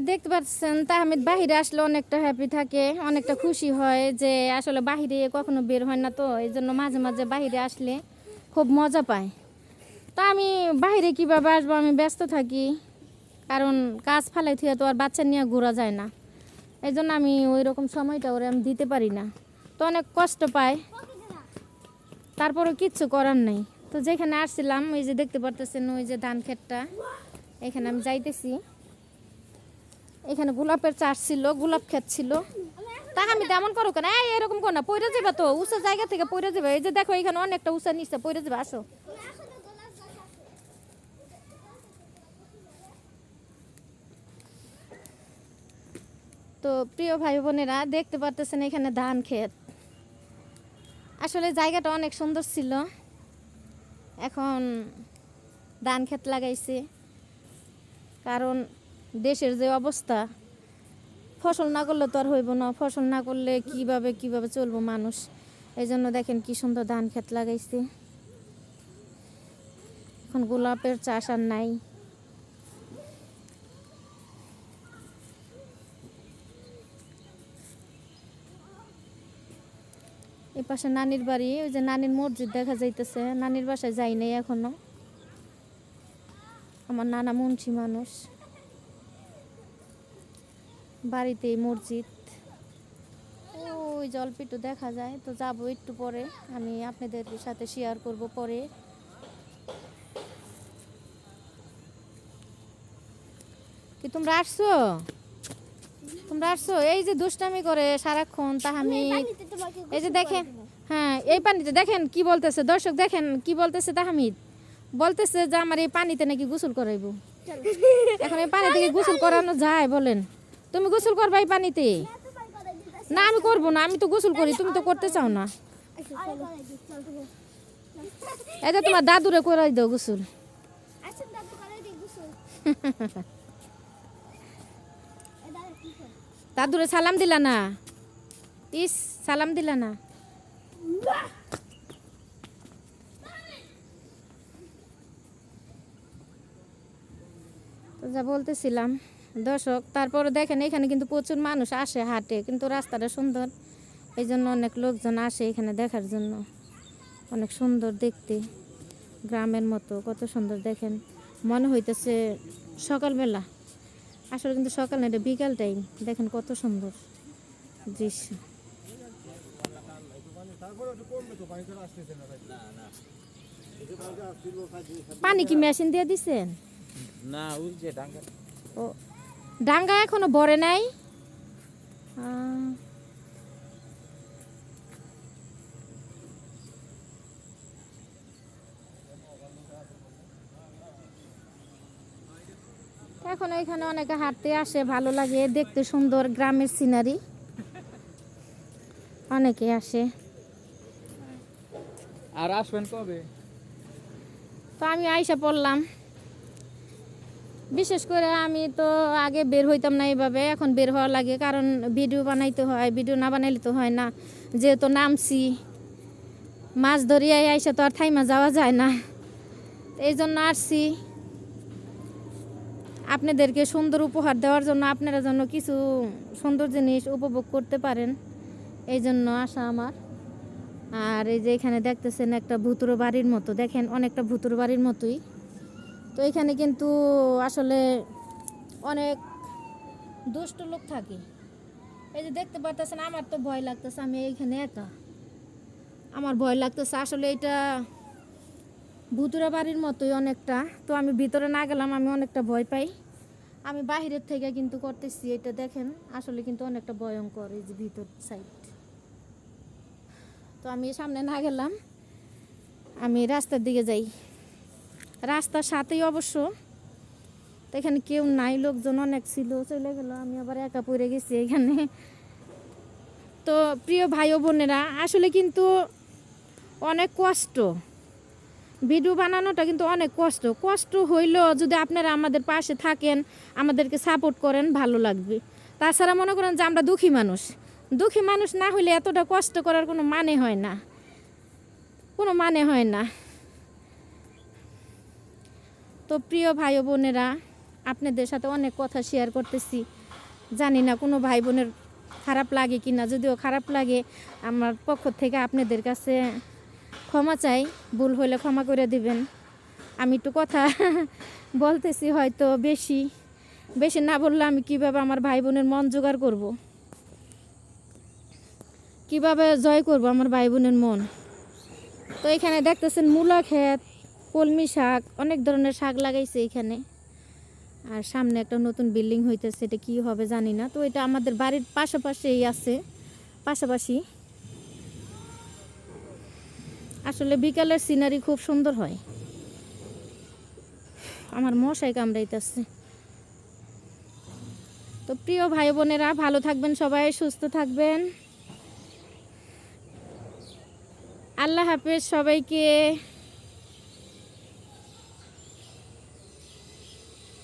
দেখতে পাচ্ছেন, তাহমিদ বাহিরে আসলে অনেকটা হ্যাপি থাকে, অনেকটা খুশি হয় যে আসলে বাহিরে কখনো বের হয় না তো এই জন্য মাঝে মাঝে বাহিরে আসলে খুব মজা পায়। তো আমি বাহিরে কীভাবে আসব, আমি ব্যস্ত থাকি, কারণ কাজ ফালাই থেকে তো আর বাচ্চা নিয়ে ঘোরা যায় না। এই জন্য আমি ওই রকম সময়টা ওরে আমি দিতে পারি না। তো অনেক কষ্ট পায় তারপরে কিচ্ছু করার নেই। তো যেখানে আসছিলাম, ওই যে দেখতে পারতেছেন ওই যে ধান ক্ষেতটা এখানে আমি যাইতেছি। এখানে গোলাপের চাষ ছিল, গোলাপ ক্ষেত ছিল। তা আমি তেমন করো কেন? এই, এরকম কর না পড়ে যাবে তো, উঁচা জায়গা থেকে পড়ে যাবে এই যে দেখো, এখানে অনেকটা উঁচা নিচে পড়ে যাবে আসো। তো প্রিয় ভাই বোনেরা, দেখতে পারতেছেন এখানে ধান ক্ষেত। আসলে জায়গাটা অনেক সুন্দর ছিল। এখন ধান ক্ষেত লাগাইছে। কারণ দেশের যে অবস্থা, ফসল না করলে তো আর হইব না। ফসল না করলে কীভাবে কীভাবে চলবো মানুষ? এই জন্য দেখেন কি সুন্দর ধান ক্ষেত লাগাইছে। এখন গোলাপের চাষ আর নাই। এই পাশে নানির বাড়ি, ওই যে নানির মসজিদ দেখা যাইতেছে। নানির বাসায় যাই নাই এখনও। আমার নানা মুন্সি মানুষ। বাড়িতে মসজিদ। ওই জলপিটু দেখা যায় তো যাব একটু পরে। আমি আপনাদের সাথে শেয়ার করব পরে। কি তোমরা আসছো? তোমরা আসছো? এই যে দুষ্টামি করে সারাক্ষণ তাহামি। এই যে দেখেন হ্যাঁ এই পানিতে দেখেন কি বলতেছে। দর্শক দেখেন কি বলতেছে তাহামিদ। বলতেছে যে আমার এই পানিতে নাকি গোসল করাইবো। এখন এই পানি থেকে গোসল করানো যায় বলেন। তুমি গোসল করবা এই পানিতে? না, আমি করব না, আমি তো গোসল করি, তুমি তো করতে চাও না। এটা তোমার দাদুরে করাই দাও গোসল। দাদুরে সালাম দিলা না? ইস, সালাম দিলা না? যা বলতেছিলাম। দর্শক তারপরে দেখেন এখানে কিন্তু প্রচুর মানুষ আসে হাটে কিন্তু রাস্তাটা সুন্দর। এই জন্য অনেক লোকজন আসে এখানে দেখার জন্য। অনেক সুন্দর দেখতে। গ্রামের মতো কত সুন্দর দেখেন। মনে হইতেছে সকালবেলা। আসলে কিন্তু সকাল না এটা বিকাল টাইম দেখেন কত সুন্দর দৃশ্য। পানি কি মেশিন দিয়ে দিছেন? না ওই যে ডাঙ্গা ও ডাঙ্গা এখনও ভরে নাই? এখন এখানে অনেকে হাঁটতে আসে ভালো লাগে দেখতে সুন্দর গ্রামের সিনারি অনেকে আসে। আর আসবেন কবে? তো আমি আইসা পড়লাম। বিশেষ করে আমি তো আগে বের হইতাম না এইভাবে, এখন বের হওয়া লাগে, কারণ ভিডিও বানাইতে হয়, ভিডিও না বানাইলে তো হয় না। যেহেতু নামছি, মাছ ধরিয়াই আইসা তো আর থাইমা যাওয়া যায় না। এই জন্য আসছি। আপনাদেরকে সুন্দর উপহার দেওয়ার জন্য আপনারা যেন কিছু সুন্দর জিনিস উপভোগ করতে পারেন। এই জন্য আসা আমার। আর এই যে এখানে দেখতেছেন একটা ভুতুরো বাড়ির মতো, দেখেন অনেকটা ভুতুরো বাড়ির মতোই। তো এখানে কিন্তু আসলে অনেক দুষ্ট লোক থাকে। এই যে দেখতে পারতেছেন, আমার তো ভয় লাগতেছে, আমি এইখানে একা। আমার ভয় লাগতেছে, আসলে এটা ভুতুরা বাড়ির মতোই অনেকটা। তো আমি ভিতরে না গেলাম, আমি অনেকটা ভয় পাই। আমি বাহিরের থেকে কিন্তু করতেছি, এটা দেখেন, আসলে কিন্তু অনেকটা ভয়ঙ্কর এই যে ভিতর সাইড তো আমি সামনে না গেলাম, আমি রাস্তার দিকে যাই। রাস্তার সাথেই অবশ্য। তো এখানে কেউ নাই, লোকজন অনেক ছিল, চলে গেল। আমি আবার একা পড়ে গেছি এখানে। তো প্রিয় ভাই ও বোনেরা, আসলে কিন্তু অনেক কষ্ট। ভিডিও বানানোটা কিন্তু অনেক কষ্ট। কষ্ট হইলেও যদি আপনারা আমাদের পাশে থাকেন, আমাদেরকে সাপোর্ট করেন, ভালো লাগবে। তাছাড়া মনে করেন যে আমরা দুঃখী মানুষ। দুঃখী মানুষ না হইলে এতটা কষ্ট করার কোনো মানে হয় না। কোনো মানে হয় না। তো প্রিয় ভাই বোনেরা, আপনাদের সাথে অনেক কথা শেয়ার করতেছি। জানি না কোনো ভাই বোনের খারাপ লাগে কি না যদিও খারাপ লাগে, আমার পক্ষ থেকে আপনাদের কাছে ক্ষমা চাই, ভুল হলে ক্ষমা করে দিবেন। আমি একটু কথা বলতেছি হয়তো বেশি বেশি না বললে আমি কীভাবে আমার ভাই বোনের মন জোগাড় করব? কীভাবে জয় করব আমার ভাই বোনের মন? তো এখানে দেখতেছেন মূলা ক্ষেত কলমি শাক, অনেক ধরনের শাক লাগাইছে এখানে। আর সামনে একটা নতুন বিল্ডিং হইতেছে, এটা কি হবে জানি না। তো এটা আমাদের বাড়ির পাশাপাশিই আছে, পাশাপাশি। আসলে বিকালের সিনারি খুব সুন্দর হয়। আমার মশাই কামড়াইতেছে। তো প্রিয় ভাই বোনেরা, ভালো থাকবেন সবাই, সুস্থ থাকবেন। আল্লাহ হাফেজ সবাইকে।